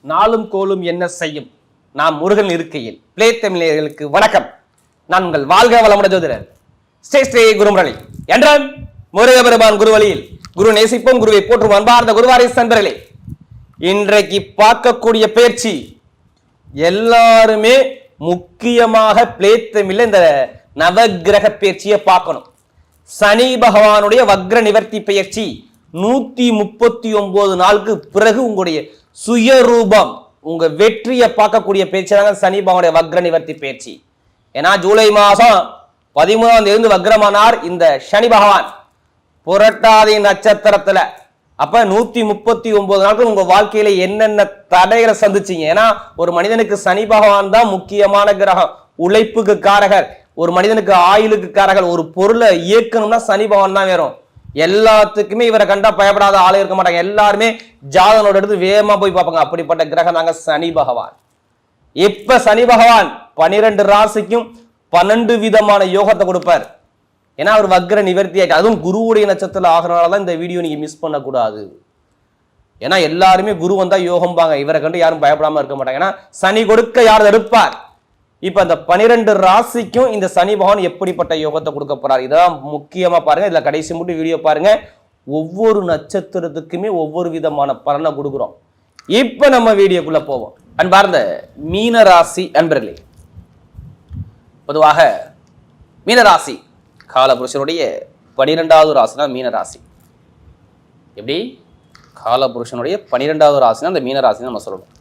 நாளும் கோலும் என்ன செய்யும்? நாம் முருகன் இருக்கையில். பிளே தமிழர்களுக்கு வணக்கம். நான் உங்கள் வாழ்க வளமுடன் ஜோதிடர். ஸ்ரீ ஸ்ரீ குருமுரளி. என்றால் முருகபெருமான் குருவழியில் குரு நேசிப்போம் குருவை போற்றும் அன்பார்ந்த குருவாரி சந்தர்களே. இன்றைக்கு பார்க்கக்கூடிய பயிற்சி எல்லாருமே முக்கியமாக பிளே தமிழ்ல இந்த நவக்கிரக பயிற்சியை பார்க்கணும். சனி பகவானுடைய வக்ர நிவர்த்தி பயிற்சி நூத்தி முப்பத்தி ஒன்பது நாளுக்கு பிறகு உங்களுடைய சுயரூபம் உங்க வெற்றியை பார்க்கக்கூடிய பேச்சு தாங்க சனி பகவானுடைய வக்ர நிவர்த்தி பேச்சு. ஏன்னா ஜூலை மாதம் பதிமூணாம் தேதி வக்ரமானார் இந்த சனி பகவான். புரட்டாதி நட்சத்திரத்துல. அப்ப நூத்தி முப்பத்தி ஒன்பது நாட்கள் உங்க வாழ்க்கையில என்னென்ன தடைகளை சந்திச்சீங்க? ஏன்னா ஒரு மனிதனுக்கு சனி பகவான் தான் முக்கியமான கிரகம். உழைப்புக்கு காரகர். ஒரு மனிதனுக்கு ஆயுளுக்கு காரகர். ஒரு பொருளை இயக்கணும்னா சனி பகவான் தான் வேறும் எல்லாத்துக்குமே இவரை கண்டா பயப்படாத ஆளே இருக்க மாட்டாங்க. எல்லாருமே ஜாதகனோட எடுத்து வேகமா போய் பார்ப்பாங்க. அப்படிப்பட்ட கிரகம் தாங்க சனி பகவான். இப்ப சனி பகவான் பனிரெண்டு ராசிக்கும் பன்னெண்டு விதமான யோகத்தை கொடுப்பார். ஏன்னா அவர் வக்ர நிவர்த்தி ஆயிட்டு அதுவும் குருவுடைய நட்சத்திரத்தில் ஆகிறனால தான் இந்த வீடியோ நீங்க மிஸ் பண்ணக்கூடாது. ஏன்னா எல்லாருமே குரு வந்தா யோகம்பாங்க. இவரை கண்டு யாரும் பயப்படாம இருக்க மாட்டாங்க. ஏன்னா சனி கொடுக்க யார் தடுப்பார் இப்போ அந்த பனிரெண்டு ராசிக்கும் இந்த சனி பகவான் எப்படிப்பட்ட யோகத்தை கொடுக்க போறார்? இதான் முக்கியமா பாருங்க. இதுல கடைசி மட்டும் வீடியோ பாருங்க. ஒவ்வொரு நட்சத்திரத்துக்குமே ஒவ்வொரு விதமான பலனை கொடுக்குறோம். இப்போ நம்ம வீடியோக்குள்ள போவோம். அன்பார்ந்த மீன ராசி அன்பர்களே பொதுவாக மீனராசி காலபுருஷனுடைய பனிரெண்டாவது ராசினா மீனராசி. எப்படி? காலபுருஷனுடைய பனிரெண்டாவது ராசினா அந்த மீனராசின்னு நம்ம சொல்லணும்.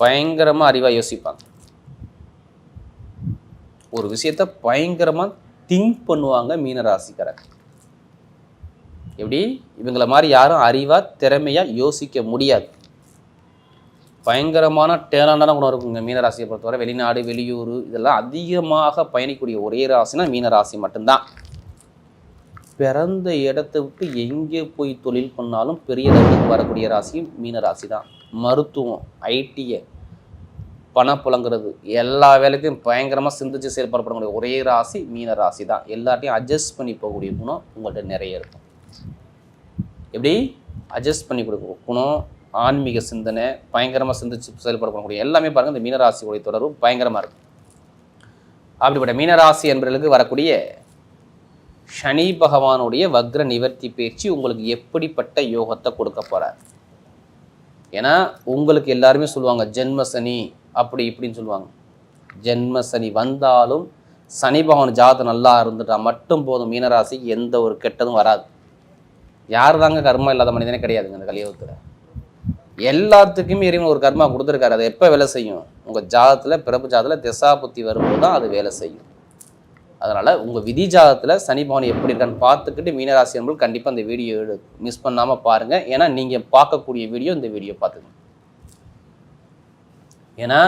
பயங்கரமாக அறிவாக யோசிப்பாங்க. ஒரு விஷயத்த பயங்கரமாக திங்க் பண்ணுவாங்க மீனராசிக்காரங்க எப்படி? இவங்களை மாதிரி யாரும் அறிவாக திறமையாக யோசிக்க முடியாது. பயங்கரமான டேலண்டான குணம் இருக்குங்க மீனராசியை பொறுத்தவரை. வெளிநாடு வெளியூர் இதெல்லாம் அதிகமாக பயணிக்கக்கூடிய ஒரே ராசினா மீனராசி மட்டும்தான். பிறந்த இடத்த விட்டு எங்கே போய் தொழில் பண்ணாலும் பெரிய இடத்துக்கு வரக்கூடிய ராசி மீனராசி தான் மருத்துவம் ஐடிஐ பணம் புழங்குறது எல்லா வேலைக்கும் பயங்கரமாக சிந்திச்சு செயல்படப்படக்கூடிய ஒரே ராசி மீன ராசி தான் எல்லாத்தையும் அட்ஜஸ்ட் பண்ணி போகக்கூடிய குணம் உங்கள்கிட்ட நிறைய இருக்கும். எப்படி? அட்ஜஸ்ட் பண்ணி கொடுக்க குணம் ஆன்மீக சிந்தனை பயங்கரமாக சிந்திச்சு செயல்படப்படக்கூடிய எல்லாமே பாருங்கள் இந்த மீனராசியுடைய தொடர்பு பயங்கரமாக இருக்கும். அப்படிப்பட்ட மீனராசி என்பவர்களுக்கு வரக்கூடிய சனி பகவானுடைய வக்ர நிவர்த்தி பயிற்சி உங்களுக்கு எப்படிப்பட்ட யோகத்தை கொடுக்க போகிறார் ஏன்னா உங்களுக்கு எல்லாருமே சொல்லுவாங்க ஜென்ம சனி அப்படி இப்படின்னு சொல்லுவாங்க. ஜென்ம சனி வந்தாலும் சனி பகவான் ஜாதகம் நல்லா இருந்துட்டா மட்டும் போதும் மீனராசிக்கு எந்த ஒரு கெட்டதும் வராது. யார் தாங்க கர்மா இல்லாத மனிதனே கிடையாதுங்க இந்த கலியுகத்தில். எல்லாத்துக்குமே இறைவன் ஒரு கர்மா கொடுத்துருக்காரு. அது எப்போ வேலை செய்யும்? உங்கள் ஜாதத்தில் பிறப்பு ஜாதத்தில் திசா புத்தி வரும்போது தான் அது வேலை செய்யும். அதனால் உங்கள் விதி ஜாதத்தில் சனி பவன் எப்படி இருக்கான்னு பார்த்துக்கிட்டு மீனராசி என்பது கண்டிப்பாக இந்த வீடியோ மிஸ் பண்ணாமல் பாருங்கள் ஏன்னா நீங்கள் பார்க்கக்கூடிய வீடியோ இந்த வீடியோ பார்த்துக்கணும். ஏன்னா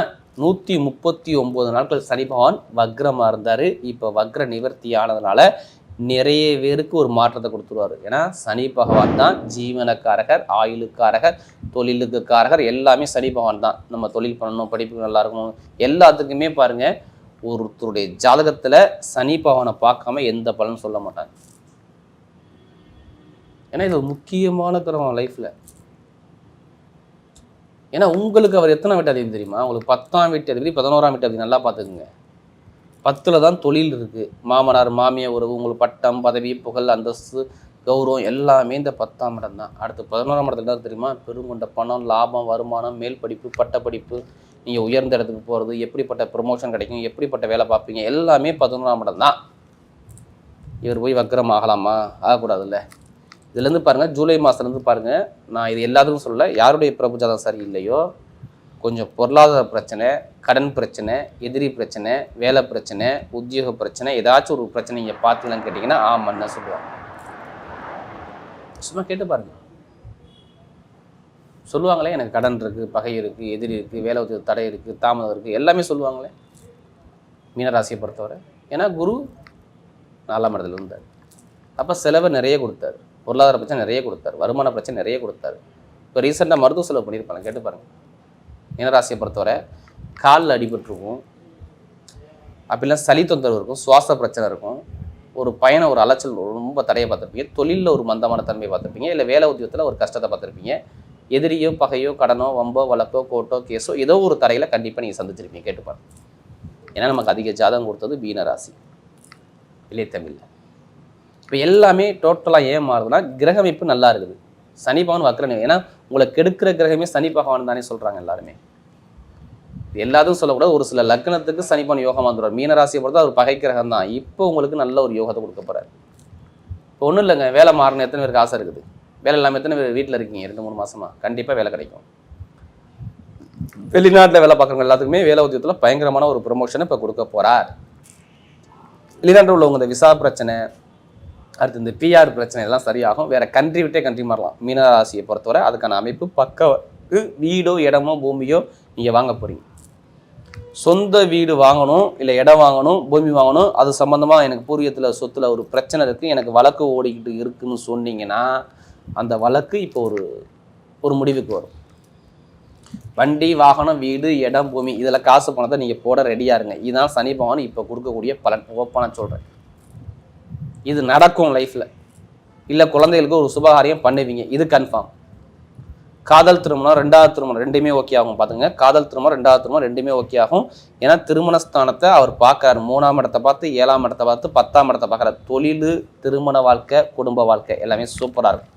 நூற்றி முப்பத்தி ஒம்பது நாட்கள் சனி பகவான் வக்ரமாக இருந்தார். இப்போ வக்ர நிவர்த்தி ஆனதுனால நிறைய பேருக்கு ஒரு மாற்றத்தை கொடுத்துருவாரு. ஏன்னா சனி பகவான் தான் ஜீவனக்காரகர் ஆயுளுக்காரகர் தொழிலுக்கு காரகர் எல்லாமே சனி பகவான் தான். நம்ம தொழில் பண்ணணும் படிப்பு நல்லா இருக்கணும் எல்லாத்துக்குமே பாருங்கள் ஒருத்தருடைய ஜாதகத்தில் சனி பகவானை பார்க்காம எந்த பலனும் சொல்ல மாட்டாங்க. ஏன்னா இது ஒரு முக்கியமான கிரகம் லைஃப்பில் ஏன்னா உங்களுக்கு அவர் எத்தனை வீட்டு அதிபதி தெரியுமா? உங்களுக்கு பத்தாம் வீட்டு அதிபதி பதினோராம் வீட்டு அதிபதி நல்லா பார்த்துக்குங்க. பத்தில் தான் தொழில் இருக்குது மாமனார் மாமியார் உறவு உங்களுக்கு பட்டம் பதவி புகழ் அந்தஸ்து கௌரவம் எல்லாமே இந்த பத்தாம் இடம் தான். அடுத்து பதினோராம் இடத்துல தான் தெரியுமா? பெருங்கொண்ட பணம் லாபம் வருமானம் மேல் படிப்பு பட்ட படிப்பு நீங்கள் உயர்ந்த இடத்துக்கு போகிறது எப்படிப்பட்ட ப்ரொமோஷன் கிடைக்கும் எப்படிப்பட்ட வேலை பார்ப்பீங்க எல்லாமே பதினோராம் இடம் தான். இவர் போய் வக்கரம் ஆகலாமா ஆகக்கூடாதுல்ல. இதுலேருந்து பாருங்கள் ஜூலை மாதத்துலேருந்து பாருங்கள் நான் இது எல்லாத்துக்கும் சொல்லலை யாருடைய பிரபுஜாதம் சரி இல்லையோ கொஞ்சம் பொருளாதார பிரச்சனை கடன் பிரச்சனை எதிரி பிரச்சனை வேலை பிரச்சனை உத்தியோக பிரச்சனை ஏதாச்சும் ஒரு பிரச்சனை நீங்கள் பார்த்தீங்களான்னு கேட்டிங்கன்னா ஆமான்னு சொல்லுவாங்க. சும்மா கேட்டு பாருங்க. சொல்லுவாங்களே எனக்கு கடன் இருக்குது பகை இருக்குது எதிரி இருக்குது வேலை உத்தியோக தடை இருக்குது தாமதம் இருக்குது எல்லாமே சொல்லுவாங்களே. மீனராசியை பொறுத்தவரை. ஏன்னா குரு நாலாம் இடத்துல இருந்தார். அப்போ செலவை நிறைய கொடுத்தாரு. பொருளாதார பிரச்சனை நிறைய கொடுத்தாரு. வருமான பிரச்சனை நிறைய கொடுத்தாரு. இப்போ ரீசெண்டாக மருத்துவ செலவு பண்ணியிருப்பாங்க. கேட்டு பாருங்க. மீனராசியை பொறுத்தவரை காலில் அடிபட்டிருக்கும். அப்படிலாம் சளி தொந்தரவு இருக்கும். சுவாச பிரச்சனை இருக்கும். ஒரு பயணம் ஒரு அலைச்சல் ரொம்ப தடையை பார்த்துருப்பீங்க. தொழிலில் ஒரு மந்தமான தன்மையை பார்த்துருப்பீங்க. இல்லை வேலை உத்தியோகத்தில் ஒரு கஷ்டத்தை பார்த்துருப்பீங்க. எதிரியோ பகையோ கடனோ வம்போ வழக்கோ கோட்டோ கேஸோ ஏதோ ஒரு தரையில் கண்டிப்பாக நீங்கள் சந்திச்சிருப்பீங்க. கேட்டுப்பாரு ஏன்னா நமக்கு அதிக ஜாதகம் கொடுத்தது மீன ராசி தமிழில் இப்போ எல்லாமே டோட்டலாக ஏன் மாறுதுன்னா கிரகமைப்பு நல்லா இருக்குது. சனி பகவான் வக்கரன் ஏன்னா உங்களை கெடுக்கிற கிரகமே சனி பகவான் தானே சொல்கிறாங்க எல்லாருமே. இது எல்லாத்தையும் சொல்லக்கூடாது. ஒரு சில லக்னத்துக்கு சனி பகவான் யோகம் வந்துடுவார் மீனராசியை பொறுத்தா ஒரு பகை கிரகம் தான். இப்போ உங்களுக்கு நல்ல ஒரு யோகத்தை கொடுக்க போகிறார் இப்போ ஒன்றும் இல்லைங்க. வேலை மாறணும். எத்தனை பேருக்கு ஆசை இருக்குது? வேலை இல்லாமல் எத்தனை பேர் வீட்டில் இருக்கீங்க? ரெண்டு மூணு மாதமாக கண்டிப்பாக வேலை கிடைக்கும். வெளிநாட்டில் வேலை பார்க்குறவங்க எல்லாத்துக்குமே வேலை உத்தியத்தில் பயங்கரமான ஒரு ப்ரொமோஷனை இப்போ கொடுக்க போகிறார் வெளிநாட்டில் உள்ளவங்க இந்த விசா பிரச்சனை அடுத்து இந்த பிஆர் பிரச்சனை எல்லாம் சரியாகும். வேற கண்ட்ரி விட்டே கண்ட்ரி மாறலாம். மீனராசியை பொறுத்தவரை அதுக்கான அமைப்பு பக்க வீடோ இடமோ பூமியோ நீங்கள் வாங்க போறீங்க. சொந்த வீடு வாங்கணும் இல்லை இடம் வாங்கணும் பூமி வாங்கணும். அது சம்மந்தமாக எனக்கு பூர்வீகத்தில் சொத்துல ஒரு பிரச்சனை இருக்குது எனக்கு வழக்கு ஓடிக்கிட்டு இருக்குன்னு சொன்னீங்கன்னா அந்த வழக்கு இப்போ ஒரு ஒரு முடிவுக்கு வரும். வண்டி வாகனம் வீடு இடம் பூமி இதில் காசு பணத்தை நீங்கள் போட ரெடியாக இருங்க. இதுதான் சனி பகவான் இப்போ கொடுக்கக்கூடிய பலன். ஓப்பனாக சொல்கிறேன் இது நடக்கும் லைஃப்பில் இல்லை குழந்தைகளுக்கு ஒரு சுபகாரியம் பண்ணுவீங்க. இது கன்ஃபார்ம் காதல் திருமணம் ரெண்டாவது திருமணம் ரெண்டுமே ஓகே ஆகும் பார்த்துங்க காதல் திருமணம் ரெண்டாவது திருமணம் ரெண்டுமே ஓகே ஆகும். ஏன்னா திருமண ஸ்தானத்தை அவர் பார்க்கறாரு மூணாம் இடத்தை பார்த்து ஏழாம் இடத்தை பார்த்து பத்தாம் இடத்தை பார்க்குறாரு. தொழில் திருமண வாழ்க்கை குடும்ப வாழ்க்கை எல்லாமே சூப்பராக இருக்கும்.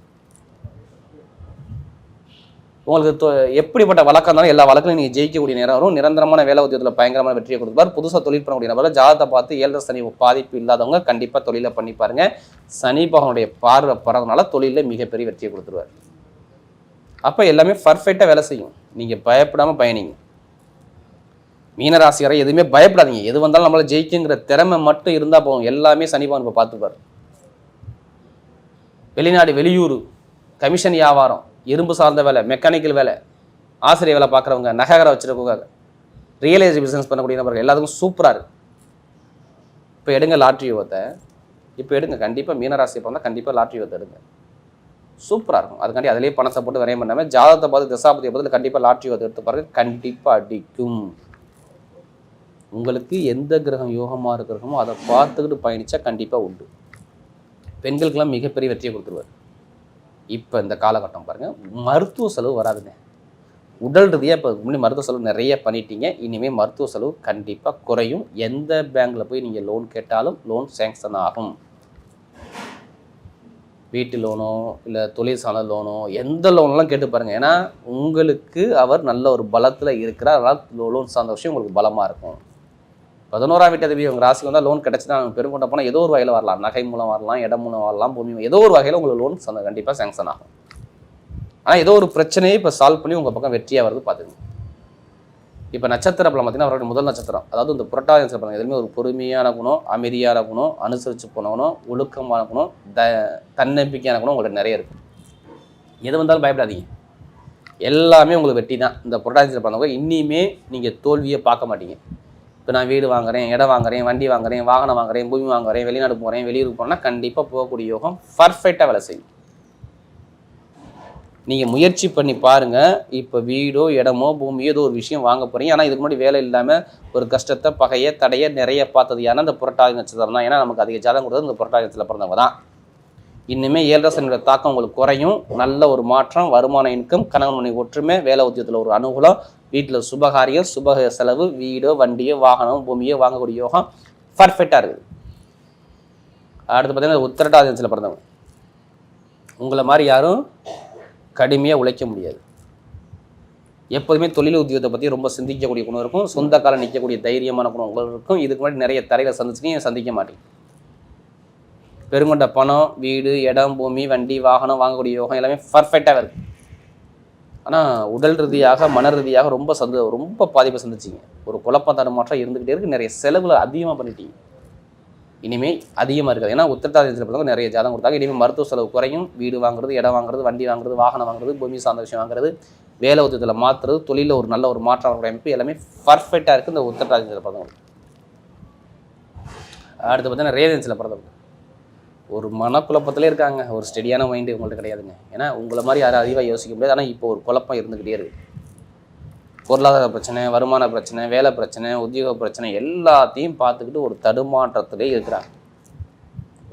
உங்களுக்கு தொ- எப்படிப்பட்ட வழக்கம் இருந்தாலும் எல்லா வழக்கிலும் நீங்கள் ஜெயிக்கக்கூடிய நேரம் வரும். நிரந்தரமான வேலை உத்தியத்தில் பயங்கரமான வெற்றியை கொடுப்பார். புதுசாக தொழில் பண்ணக்கூடிய நபர்கள் ஜாதத்தை பார்த்து ஏழரை சனி பாதிப்பு இல்லாதவங்க கண்டிப்பாக தொழிலை பண்ணி பாருங்க. சனி பகவனுடைய பார்வை படுறதுனால தொழிலில் மிகப்பெரிய வெற்றியை கொடுத்துருவார். அப்போ எல்லாமே பர்ஃபெக்டாக வேலை செய்யும். நீங்கள் பயப்படாமல் பயணிங்க. மீனராசிக்காரை எதுவுமே பயப்படாதீங்க. எது வந்தாலும் நம்மளை ஜெயிக்குங்கிற திறமை மட்டும் இருந்தால் போகும் எல்லாமே சனி பகவான் இப்போ பார்த்துப்பார். வெளிநாடு வெளியூர் கமிஷன் வியாபாரம். இரும்பு சார்ந்த வேலை மெக்கானிக்கல் வேலை ஆசிரியர் வேலை பார்க்குறவங்க நகைகரை வச்சுருக்கவங்க ரியல் எஸ்டேட் பிஸ்னஸ் பண்ணக்கூடிய நபர்கள் எல்லாத்துக்கும் சூப்பராக இருக்குது இப்போ எடுங்க லாட்ரி யோகத்தை இப்போ எடுங்க கண்டிப்பாக மீனராசி பண்ணால் கண்டிப்பாக லாட்ரி யோகத்தை எடுங்க. சூப்பராக இருக்கும். அதுக்காண்டி அதிலேயே பணத்தை போட்டு விரையம் பண்ணாமல் ஜாதகத்தை பார்த்து தசாபதியை பார்த்து கண்டிப்பாக லாட்ரி யோகத்தை எடுத்து பாருங்க கண்டிப்பாக அடிக்கும். உங்களுக்கு எந்த கிரகம் யோகமாக இருக்கிறமோ அதை பார்த்துக்கிட்டு பயணித்தா கண்டிப்பாக உண்டு. பெண்களுக்கெல்லாம் மிகப்பெரிய வெற்றியை கொடுத்துருவார். இப்போ இந்த காலகட்டம் பாருங்கள் மருத்துவ செலவு வராதுங்க. உடல் ரீதியாக இப்போ முன்னாடி மருத்துவ செலவு நிறைய பண்ணிட்டீங்க. இனிமேல் மருத்துவ செலவு கண்டிப்பாக குறையும். எந்த பேங்க்கில் போய் நீங்கள் லோன் கேட்டாலும் லோன் சேங்ஷன் ஆகும். வீட்டு லோனோ இல்லை தொழிற்சாலை லோனோ எந்த லோன்லாம் கேட்டு பாருங்கள் ஏன்னா உங்களுக்கு அவர் நல்ல ஒரு பலத்தில் இருக்கிறார். அதனால் லோன் சார்ந்த விஷயம் உங்களுக்கு பலமாக இருக்கும். பதினோராம் வீட்டு அதிபதி உங்கள் ராசிக்கு வந்தால் லோன் கிடச்சினா பெருங்கொண்ட போனால் ஏதோ ஒரு வகையில் வரலாம். நகை மூலம் வரலாம் இடம் மூலம் வரலாம் பூமி ஏதோ ஒரு வகையில் உங்களுக்கு லோன் சந்த கண்டிப்பாக சேங்ஷன் ஆகும். ஆனால் ஏதோ ஒரு பிரச்சனையை இப்போ சால்வ் பண்ணி உங்கள் பக்கம் வெற்றியாக வருது பார்த்துக்கங்க. இப்போ நட்சத்திர பலம் பார்த்தீங்கன்னா அவருடைய முதல் நட்சத்திரம். அதாவது இந்த புரட்டாதி நட்சத்திரம் பலம் எதுவுமே ஒரு பொறுமையான குணம் அமைதியான குணம் அனுசரித்து போனவனும் ஒழுக்கமான குணம் த தன்னம்பிக்கையான குணம் உங்களுக்கு நிறைய இருக்குது எது வந்தாலும் பயப்படாதீங்க. எல்லாமே உங்களுக்கு வெட்டி தான் இந்த புரட்டாதி நட்சத்திர பிறந்தவங்க இனிமே நீங்கள் தோல்வியை பார்க்க மாட்டீங்க. இப்போ நான் வீடு வாங்குறேன் இடம் வாங்குறேன் வண்டி வாங்குறேன் வாகனம் வாங்குறேன் பூமி வாங்குறேன் வெளிநாடு போகிறேன் வெளியூர் போகிறேன்னா கண்டிப்பாக போகக்கூடிய யோகம் பர்ஃபெக்டாக வேலை செய்யும். நீங்கள் முயற்சி பண்ணி பாருங்கள் இப்போ வீடோ இடமோ பூமியோ ஏதோ ஒரு விஷயம் வாங்க போகிறீங்க ஆனால் இதுக்கு முன்னாடி வேலை இல்லாமல் ஒரு கஷ்டத்தை பகையை தடையை நிறைய பார்த்தது ஏன்னா இந்த புரட்டாதி நட்சத்திரம் தான். ஏன்னா நமக்கு அதிக ஜாதகம் கொடுத்தது இந்த புரட்டாதி நட்சத்திரத்தில் பிறந்தவங்க தான். இன்னுமே ஏழரசனோட தாக்கம் உங்களுக்கு குறையும். நல்ல ஒரு மாற்றம் வருமான இன்கம் கணவன் மனைவி ஒற்றுமை வேலை உத்தியத்தில் ஒரு அனுகூலம் வீட்டில் சுபகாரியம் சுப செலவு வீடோ வண்டியோ வாகனம் பூமியோ வாங்கக்கூடிய யோகம் பர்ஃபெக்டாக இருக்குது. அடுத்து பார்த்தீங்கன்னா உத்திரட்டாதி பிறந்தவங்க. உங்களை மாதிரி யாரும் கடுமையாக உழைக்க முடியாது. எப்போதுமே தொழில் உத்தியோகத்தை பற்றி ரொம்ப சிந்திக்கக்கூடிய குணம் இருக்கும். சொந்த காலம் நிற்கக்கூடிய தைரியமான குணம் உங்களுக்கு இருக்கும். இதுக்கு முன்னாடி நிறைய தரையில் சந்திச்சுக்கையும் சந்திக்க மாட்டீங்க? பெருங்கொண்ட பணம் வீடு இடம் பூமி வண்டி வாகனம் வாங்கக்கூடிய யோகம் எல்லாமே பர்ஃபெக்டாக இருக்குது ஆனால் உடல் ரீதியாக மன ரீதியாக ரொம்ப சந்த ரொம்ப பாதிப்பை சந்திச்சிங்க. ஒரு குழப்பம் தடுமாற்றம் இருந்துக்கிட்டே இருக்கு. நிறைய செலவுகளை அதிகமாக பண்ணிட்டீங்க. இனிமேல் அதிகமாக இருக்காது. ஏன்னா உத்திரட்டாதியத்தில் பிறந்தவங்க நிறைய ஜாதகம் கொடுத்தாங்க. இனிமேல் மருத்துவ செலவு குறையும். வீடு வாங்குறது இடம் வாங்குறது வண்டி வாங்குறது வாகனம் வாங்குறது பூமி சார்ந்த விஷயம் வாங்குறது வேலை உத்தியத்தில் மாற்றுறது தொழிலில் ஒரு நல்ல ஒரு மாற்றம் வரக்கூடிய அமைப்பு எல்லாமே பர்ஃபெக்டாக இருக்குது இந்த உத்திரட்டாதியத்தில் பிறந்தவங்க அடுத்து பார்த்தீங்கன்னா ரேதன்ஸில் பிறந்தவங்க. ஒரு மனக்குழப்பத்திலே இருக்காங்க. ஒரு ஸ்டெடியான மைண்டு உங்கள்கிட்ட கிடையாதுங்க. ஏன்னா உங்களை மாதிரி யாரும் அதிகமாக யோசிக்க முடியாது. ஆனால் இப்போ ஒரு குழப்பம் இருந்துக்கிட்டே இருக்குது பொருளாதார பிரச்சனை வருமான பிரச்சனை வேலை பிரச்சனை உத்தியோக பிரச்சனை எல்லாத்தையும் பார்த்துக்கிட்டு ஒரு தடுமாற்றத்திலே இருக்கிறாங்க.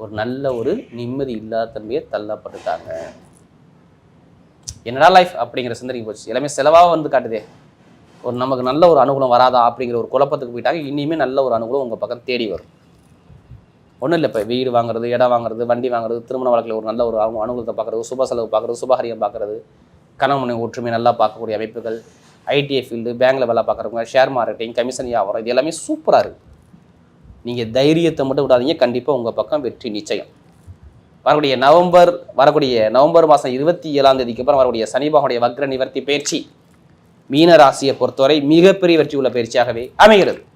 ஒரு நல்ல ஒரு நிம்மதி இல்லாத தன்மையை தள்ளப்பட்டுட்டாங்க. என்னடா லைஃப் அப்படிங்கிற சிந்தனைக்கு போச்சு. எல்லாமே செலவாக வந்து காட்டுதே. ஒரு நமக்கு நல்ல ஒரு அனுகூலம் வராதா அப்படிங்கிற ஒரு குழப்பத்துக்கு போயிட்டாங்க. இனிமேல் நல்ல ஒரு அனுகூலம் உங்கள் பக்கம் தேடி வரும். ஒன்றும் இல்லை இப்போ வீடு வாங்குறது இடம் வாங்குறது வண்டி வாங்குறது திருமண வாழ்க்கையில் ஒரு நல்ல ஒரு அனு- அனுகூலத்தை பார்க்குறது சுப செலவு பார்க்குறது சுபகாரியம் பார்க்குறது கணவனை ஒற்றுமை நல்லா பார்க்கக்கூடிய அமைப்புகள் ஐடிஐ ஃபீல்டு பேங்கில் வேலை பார்க்குறவங்க ஷேர் மார்க்கெட்டிங் கமிஷன் வியாபாரம் இது எல்லாமே சூப்பராக இருக்குது நீங்கள் தைரியத்தை மட்டும் விடாதீங்க. கண்டிப்பாக உங்கள் பக்கம் வெற்றி நிச்சயம். வரக்கூடிய நவம்பர் வரக்கூடிய நவம்பர் மாதம் இருபத்தி ஏழாம் தேதிக்கு அப்புறம் வரக்கூடிய சனிபாவுடைய வக்ர நிவர்த்தி பயிற்சி மீன ராசியை பொறுத்தவரை மிகப்பெரிய வெற்றி உள்ள பயிற்சியாகவே அமைகிறது.